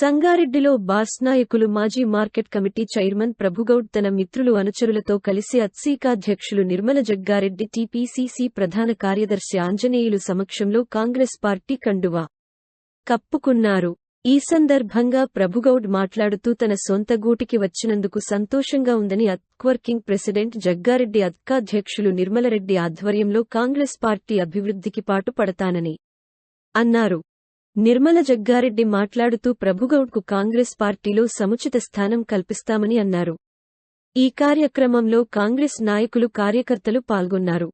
సంగారెడ్డిలో బాస్ నాయకులు మాజీ మార్కెట్ కమిటీ చైర్మన్ ప్రభుగౌడ్ తన మిత్రులు అనుచరులతో కలిసి అత్సీకాధ్యక్షులు నిర్మల జగ్గారెడ్డి టీపీసీసీ ప్రధాన కార్యదర్శి ఆంజనేయులు సమక్షంలో కాంగ్రెస్ పార్టీ కండువా కప్పుకున్నారు. ఈ సందర్భంగా ప్రభుగౌడ్ మాట్లాడుతూ తన సొంత గూటికి వచ్చినందుకు సంతోషంగా ఉందని అత్వర్కింగ్ ప్రెసిడెంట్ జగ్గారెడ్డి అధ్యక్షులు నిర్మలరెడ్డి ఆధ్వర్యంలో కాంగ్రెస్ పార్టీ అభివృద్ధికి పాటుపడతానని అన్నారు. నిర్మల జగ్గారెడ్డి మాట్లాడుతూ ప్రభుగౌడ్కు కాంగ్రెస్ పార్టీలో సముచిత స్థానం కల్పిస్తామని అన్నారు. ఈ కార్యక్రమంలో కాంగ్రెస్ నాయకులు కార్యకర్తలు పాల్గొన్నారు.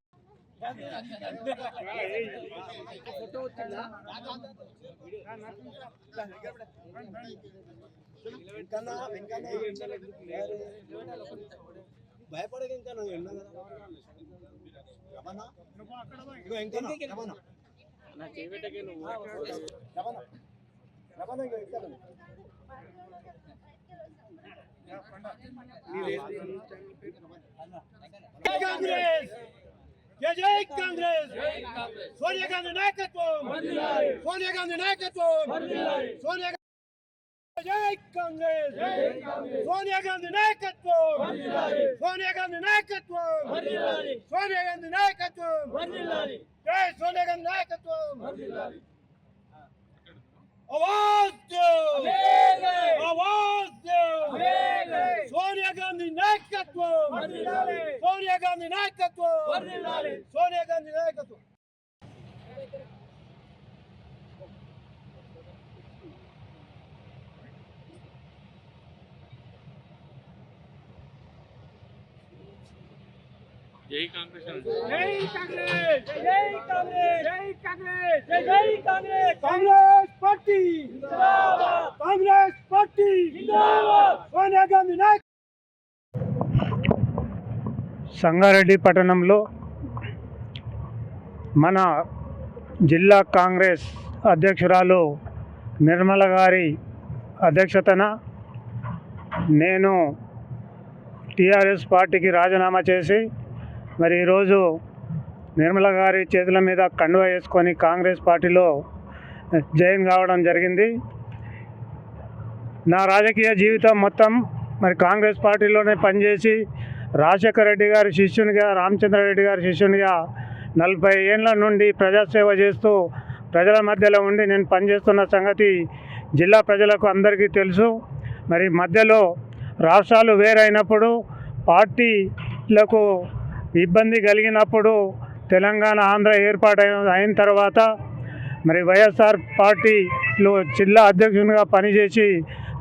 భయపడగా ఇంకా కాంగ్రెస్! జై జై కాంగ్రెస్! సోనియా గాంధీ నాయకత్వం! సోనియా గాంధీ నాయకత్వం! సోనియా జై కాంగ్రెస్! సోనియా గాంధీ నాయకత్వం! సోనియా గాంధీ నాయకత్వం! సోనియా గాంధీ నాయకత్వం! జై సోనియా గాంధీ నాయకత్వం! అవాజ్ అవాజ్ సోనియా గాంధీ నాయకత్వం! సోనియా గాంధీ నాయకత్వం! సోనియా గాంధీ నాయకత్వం! సంగారెడ్డి పట్టణంలో మన జిల్లా కాంగ్రెస్ అధ్యక్షురాలు నిర్మల గారి అధ్యక్షతన నేను టిఆర్ఎస్ పార్టీకి రాజీనామా చేసి మరి ఈరోజు నిర్మల గారి చేతుల మీద కండువ వేసుకొని కాంగ్రెస్ పార్టీలో జాయిన్ కావడం జరిగింది. నా రాజకీయ జీవితం మొత్తం మరి కాంగ్రెస్ పార్టీలోనే పనిచేసి రాజశేఖర రెడ్డి గారి శిష్యునిగా రామచంద్రారెడ్డి గారి శిష్యునిగా నలభై ఏళ్ళ నుండి ప్రజాసేవ చేస్తూ ప్రజల మధ్యలో ఉండి నేను పనిచేస్తున్న సంగతి జిల్లా ప్రజలకు అందరికీ తెలుసు. మరి మధ్యలో రాష్ట్రాలు వేరైనప్పుడు పార్టీలకు ఇబ్బంది కలిగినప్పుడు తెలంగాణ ఆంధ్ర ఏర్పాటు అయిన- అయిన తర్వాత మరి వైఎస్ఆర్ పార్టీలో జిల్లా అధ్యక్షునిగా పనిచేసి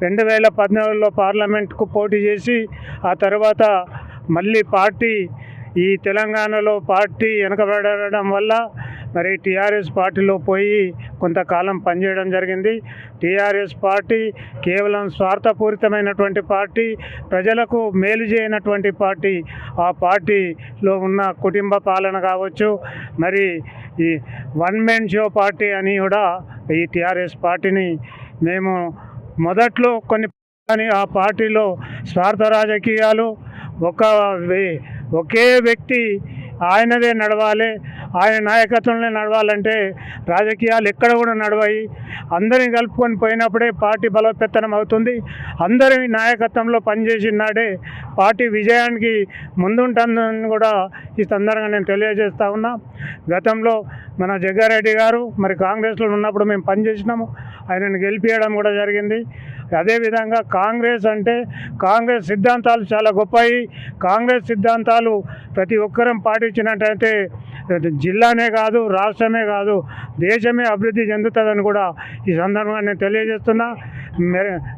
రెండు వేల పద్నాలుగులో పార్లమెంట్కు పోటీ చేసి ఆ తర్వాత మళ్ళీ పార్టీ ఈ తెలంగాణలో పార్టీ వెనకబడడం వల్ల మరి టీఆర్ఎస్ పార్టీలో పోయి కొంతకాలం పనిచేయడం జరిగింది. టీఆర్ఎస్ పార్టీ కేవలం స్వార్థపూరితమైనటువంటి పార్టీ ప్రజలకు మేలు చేయనటువంటి పార్టీ ఆ పార్టీలో ఉన్న కుటుంబ పాలన కావచ్చు మరి ఈ వన్ మెన్ షో పార్టీ అని కూడా ఈ టీఆర్ఎస్ పార్టీని మేము మొదట్లో కొన్ని కానీ ఆ పార్టీలో స్వార్థ రాజకీయాలు ఒక ఒకే వ్యక్తి ఆయనదే నడవాలి ఆయన నాయకత్వంలో నడవాలంటే రాజకీయాలు ఎక్కడ కూడా నడవాయి. అందరిని కలుపుకొని పోయినప్పుడే పార్టీ బలోపేతనం అవుతుంది. అందరి నాయకత్వంలో పనిచేసిన నాడే పార్టీ విజయానికి ముందుంటుందని కూడా ఈ సందర్భంగా నేను తెలియజేస్తా ఉన్నా. గతంలో మన జగ్గారెడ్డి గారు మరి కాంగ్రెస్లో ఉన్నప్పుడు మేము పనిచేసినాము. ఆయనను గెలిపించడం కూడా జరిగింది. అదేవిధంగా కాంగ్రెస్ అంటే కాంగ్రెస్ సిద్ధాంతాలు చాలా గొప్పవి. కాంగ్రెస్ సిద్ధాంతాలు ప్రతి ఒక్కరం పాటించినట్టయితే జిల్లానే కాదు రాష్ట్రమే కాదు దేశమే అభివృద్ధి చెందుతుందని కూడా ఈ సందర్భంగా నేను తెలియజేస్తున్నా.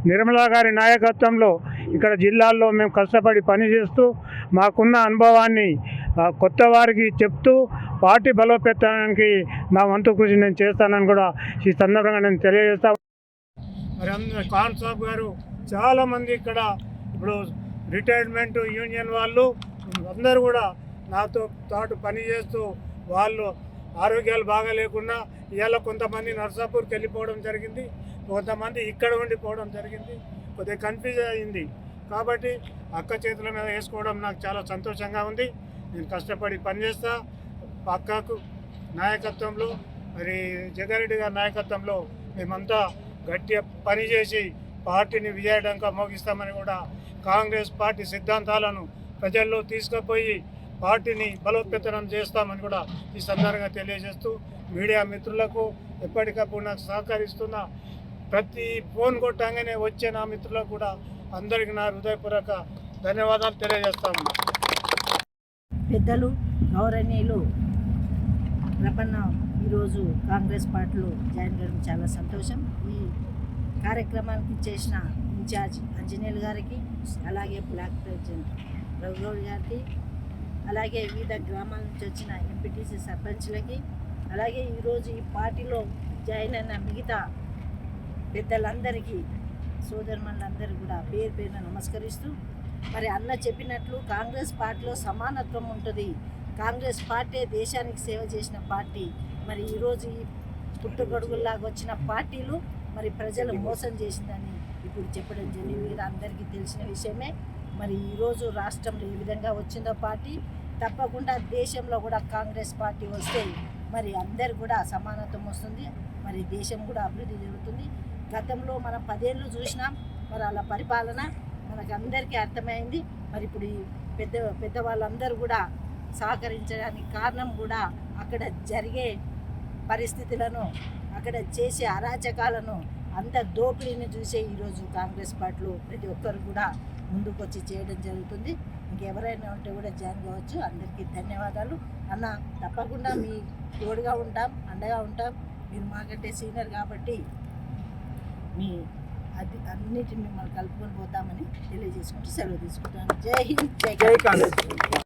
నిర్మలా గారి నాయకత్వంలో ఇక్కడ జిల్లాల్లో మేము కష్టపడి పనిచేస్తూ మాకున్న అనుభవాన్ని కొత్త వారికి చెప్తూ పార్టీ బలోపేతానికి నా వంతు కృషి నేను చేస్తానని కూడా ఈ సందర్భంగా నేను తెలియజేస్తా మరి ఖాన్ సాబ్ గారు చాలామంది ఇక్కడ ఇప్పుడు రిటైర్మెంట్ యూనియన్ వాళ్ళు అందరూ కూడా నాతో తాటు పని చేస్తూ వాళ్ళు ఆరోగ్యాలు బాగా లేకుండా ఇవాళ కొంతమంది నర్సాపూర్కి వెళ్ళిపోవడం జరిగింది కొంతమంది ఇక్కడ ఉండిపోవడం జరిగింది కొద్దిగా కన్ఫ్యూజ్ అయింది. కాబట్టి అక్క చేతుల మీద వేసుకోవడం నాకు చాలా సంతోషంగా ఉంది. నేను కష్టపడి పనిచేస్తా అక్కకు నాయకత్వంలో మరి జగారెడ్డి గారి నాయకత్వంలో మేమంతా గట్టిగా పనిచేసి పార్టీని విజయడంగా మోగిస్తామని కూడా కాంగ్రెస్ పార్టీ సిద్ధాంతాలను ప్రజల్లో తీసుకుపోయి పార్టీని బలోపేతనం చేస్తామని కూడా ఈ సందర్భంగా తెలియజేస్తూ మీడియా మిత్రులకు ఎప్పటికప్పుడు నాకు సహకరిస్తున్న ప్రతి ఫోన్ కొట్టంగానే వచ్చే నా మిత్రులకు కూడా అందరికీ నా హృదయపూర్వక ధన్యవాదాలు తెలియజేస్తాను పెద్దలు గౌరవనీయులు ప్రపన్న ఈరోజు కాంగ్రెస్ పార్టీలో జాయిన్ కావడం చాలా సంతోషం. కార్యక్రమానికి చేసిన ఇన్ఛార్జ్ అంజనేయులు గారికి అలాగే బ్లాక్ ప్రెసిడెంట్ రఘుగౌడ్ గారికి అలాగే వివిధ గ్రామాల నుంచి వచ్చిన ఎంపీటీసీ సర్పంచ్లకి అలాగే ఈరోజు ఈ పార్టీలో జాయిన్ అయిన మిగతా పెద్దలందరికీ సోదరుమణులందరూ కూడా పేరు పేరున నమస్కరిస్తూ మరి అన్న చెప్పినట్లు కాంగ్రెస్ పార్టీలో సమానత్వం ఉంటుంది. కాంగ్రెస్ పార్టీ దేశానికి సేవ చేసిన పార్టీ. మరి ఈరోజు ఈ పుట్టుగొడుగుల్లాగా వచ్చిన పార్టీలు మరి ప్రజలు మోసం చేసిందని ఇప్పుడు చెప్పడం జరిగింది. ఇది అందరికీ తెలిసిన విషయమే. మరి ఈరోజు రాష్ట్రంలో ఏ విధంగా వచ్చిందో పార్టీ తప్పకుండా దేశంలో కూడా కాంగ్రెస్ పార్టీ వస్తే మరి అందరు కూడా సమానత్వం వస్తుంది. మరి దేశం కూడా అభివృద్ధి జరుగుతుంది. గతంలో మనం పదేళ్ళు చూసినాం. మరి అలా పరిపాలన మనకు అందరికీ అర్థమైంది. మరి ఇప్పుడు ఈ పెద్ద పెద్దవాళ్ళందరూ కూడా సహకరించడానికి కారణం కూడా అక్కడ జరిగే పరిస్థితులను అక్కడ చేసే అరాచకాలను అంత దోపిడీని చూసే ఈరోజు కాంగ్రెస్ పార్టీలో ప్రతి ఒక్కరు కూడా ముందుకు వచ్చి చేయడం జరుగుతుంది. ఇంకెవరైనా ఉంటే కూడా జాయిన్ కావచ్చు. అందరికీ ధన్యవాదాలు. అన్న తప్పకుండా మీ తోడుగా ఉంటాం అండగా ఉంటాం. మీరు మాకంటే సీనియర్ కాబట్టి మీ అది అన్నిటిని మిమ్మల్ని కలుపుకొని పోతామని తెలియజేసుకుంటూ సెలవు తీసుకుంటాను. జై హింద్ జై కాంగ్రెస్.